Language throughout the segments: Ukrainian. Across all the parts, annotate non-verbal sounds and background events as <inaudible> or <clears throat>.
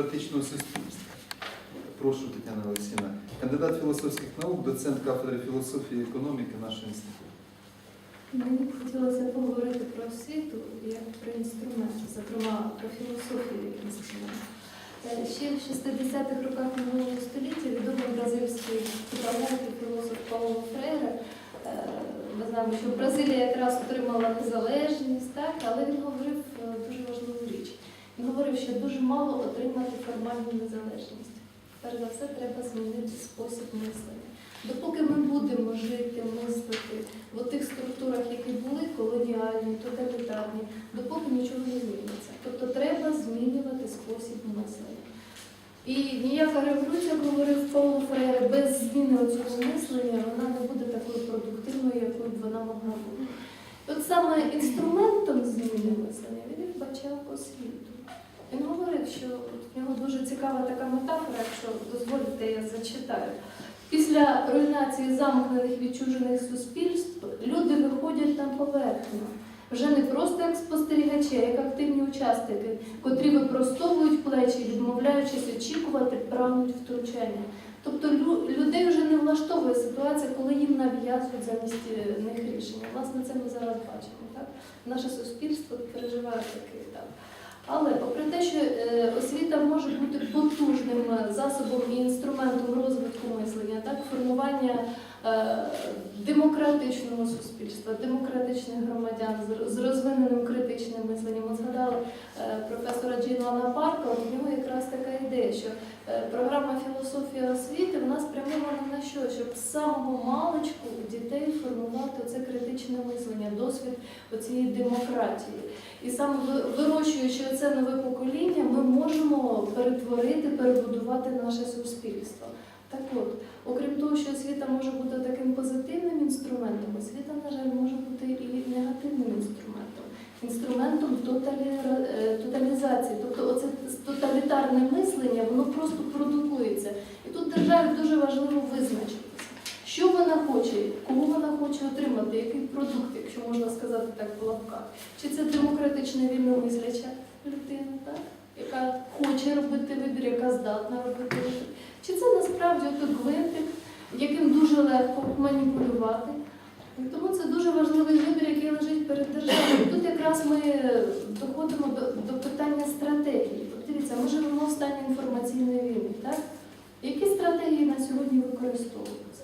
демократичного суспільства. Прошу, Тетяна Олексійовна. Кандидат філософських наук, доцент кафедри філософії і економіки нашого інституту. Мені б хотілося поговорити про освіту як про інструмент, зокрема про філософію як інструмент. Ще в 60-х роках минулого століття відомий бразильський педагог і філософ Пауло Фрейре. е, Ми знаємо, що Бразилія якраз отримала незалежність, так, але він говорив е, дуже важливу Він говорив, що дуже мало отримати формальну незалежність. Перш за все, треба змінити спосіб мислення. Допоки ми будемо жити, мислити в тих структурах, які були колоніальні, тоталітарні, допоки нічого не зміниться. Тобто треба змінювати спосіб мислення. І ніяка революція, говорив Пауло Фрейре, без зміни цього мислення вона не буде такою продуктивною, якою б вона могла бути. От саме інструментом зміни мислення він вбачав освіту. Що в нього дуже цікава така метафора, якщо дозволите, я зачитаю. Після руйнації замкнених відчужених суспільств люди виходять на поверхню. Вже не просто як спостерігачі, а як активні учасники, котрі випростовують плечі, відмовляючись очікувати, прагнуть втручання. Тобто лю- людей вже не влаштовує ситуація, коли їм нав'язують замість е, них рішення. Власне, це ми зараз бачимо. Так? Наше суспільство переживає такий етап. Але попри те, що е, освіта може бути потужним засобом і інструментом розвитку мислення, так, формування демократичного суспільства, демократичних громадян з- розвиненим критичним мисленням. Ми згадали е, професора Джейлана Парка, у нього якраз така ідея, що е, програма філософія освіти вона спрямована на що? Щоб з самого маличку у дітей формувати це критичне мислення, досвід оцієї демократії. І саме вирощуючи це нове покоління, ми можемо перетворити, перебудувати наше суспільство. Так от, окрім того, що освіта може бути таким позитивним інструментом, освіта, на жаль, може бути і негативним інструментом, інструментом тоталі- е, тоталізації. Тобто, оце тоталітарне мислення, воно просто продукується. І тут державі дуже важливо визначитися, що вона хоче, кого вона хоче отримати, який продукт, якщо можна сказати так в лапках. Чи це демократична вільномисляча людина, так? Яка хоче робити вибір, яка здатна робити вибір. Чи це насправді той гвинтик, яким дуже легко маніпулювати? Тому це дуже важливий вибір, який лежить перед державою. Тут якраз ми доходимо до, до питання стратегії. От дивіться, ми живемо в стані інформаційної війни, так? Які стратегії на сьогодні використовуються?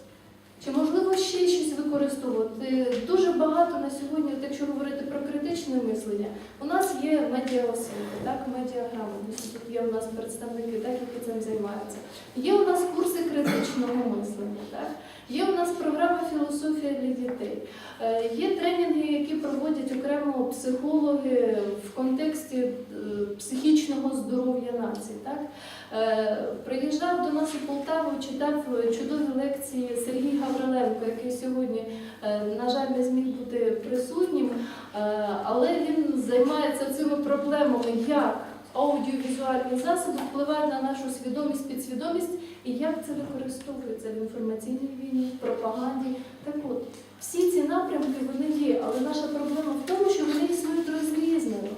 Чи можливо ще щось використовувати? Дуже багато на сьогодні, от якщо говорити про критичне мислення, у нас є медіаосвіта, так, медіаграмотність, тут є у нас представники, так, які цим займаються. Є у нас курси критичного мислення, так? Є у нас програма філософія для дітей. Е, Є тренінги, які проводять окремо психологи в контексті е, психічного здоров'я нації. Так? Е, Приїжджав до нас у Полтаву, читав чудові лекції Сергій Гавриленко, який сьогодні, на жаль, не зміг бути присутнім, але він займається цими проблемами, як аудіовізуальні засоби впливають на нашу свідомість, підсвідомість і як це використовується в інформаційній війні, пропаганді. Так от, всі ці напрямки вони є, але наша проблема в тому, що вони існують розрізнено.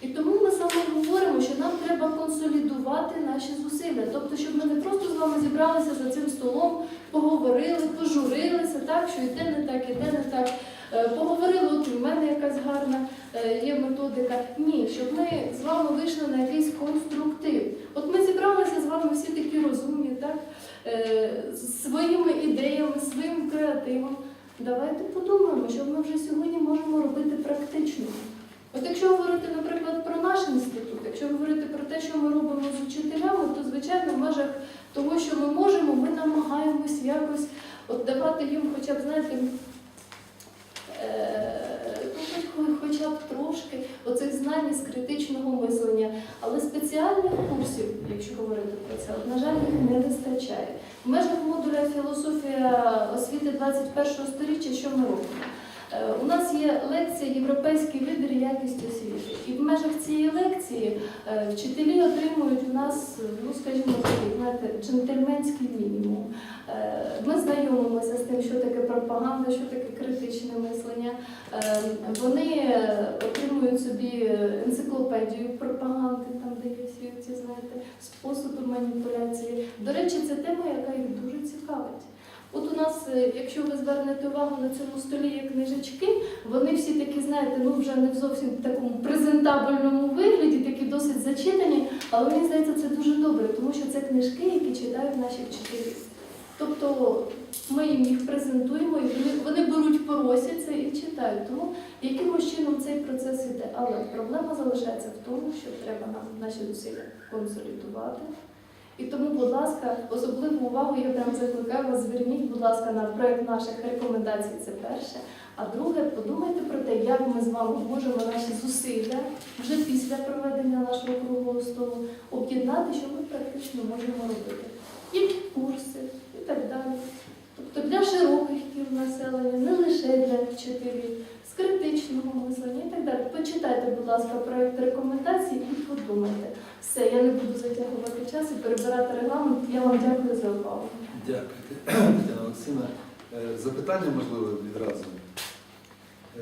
І тому ми саме говоримо, що нам треба консолідувати наші зусилля. Тобто, щоб ми не просто з вами зібралися за цим столом, поговорили, пожурилися, так, що йде не так, іде не так. Е, Поговорили, мене якась гарна е, є методика. Ні, щоб ми з вами вийшли на якийсь конструктив. От ми зібралися з вами всі такі розумні, так? е, з своїми ідеями, своїм креативом. Давайте подумаємо, що ми вже сьогодні можемо робити практично. От якщо говорити, наприклад, про наш інститут, якщо говорити про те, що ми робимо з учителями, то звичайно в межах того, що ми можемо, ми намагаємось якось от давати їм, хоча б знаєте, е, ну, хоча б трошки оцих знань з критичного мислення. Але спеціальних курсів, якщо говорити про це, на жаль, їх не вистачає. В межах модуля філософія освіти 21 століття, що ми робимо? Е, У нас є лекція Європейський вибір якість освіти. І в межах цієї лекції е, вчителі отримують у нас, ну скажімо, знаєте, джентльменський мінімум. Е, Ми знайомимося з тим, що таке пропаганда, що таке критичне мислення. Е, Вони е, отримують собі енциклопедію пропаганди, там де знаєте, способи маніпуляції. До речі, це тема, яка їх дуже цікавить. От у нас, е, якщо ви звернете увагу на цьому столі є книжечки, вони всі такі, знаєте, ну вже не в зовсім такому презентабельному вигляді, такі досить зачитані, але мені здається, це дуже добре, тому що це книжки, які читають наші вчителі. Тобто ми їм їх презентуємо, і вони, вони беруть, поросяться і читають. Тому якимось чином цей процес іде. Але проблема залишається в тому, що треба нам наші зусилля консолідувати. І тому, будь ласка, особливу увагу я прям закликаю вас, зверніть, будь ласка, на проект наших рекомендацій. Це перше. А друге, подумайте про те, як ми з вами можемо наші зусилля вже після проведення нашого круглого столу об'єднати, що ми практично можемо робити. Курси і так далі. Тобто для широких кіл населення, не лише для вчителів, з критичного мислення і так далі. Почитайте, будь ласка, проект рекомендацій і подумайте. Все, я не буду затягувати час і перебирати регламент. Я вам дякую за увагу. Дякую, <clears throat> Тетяна Олексійовна. Е, Запитання, можливо, відразу. Е,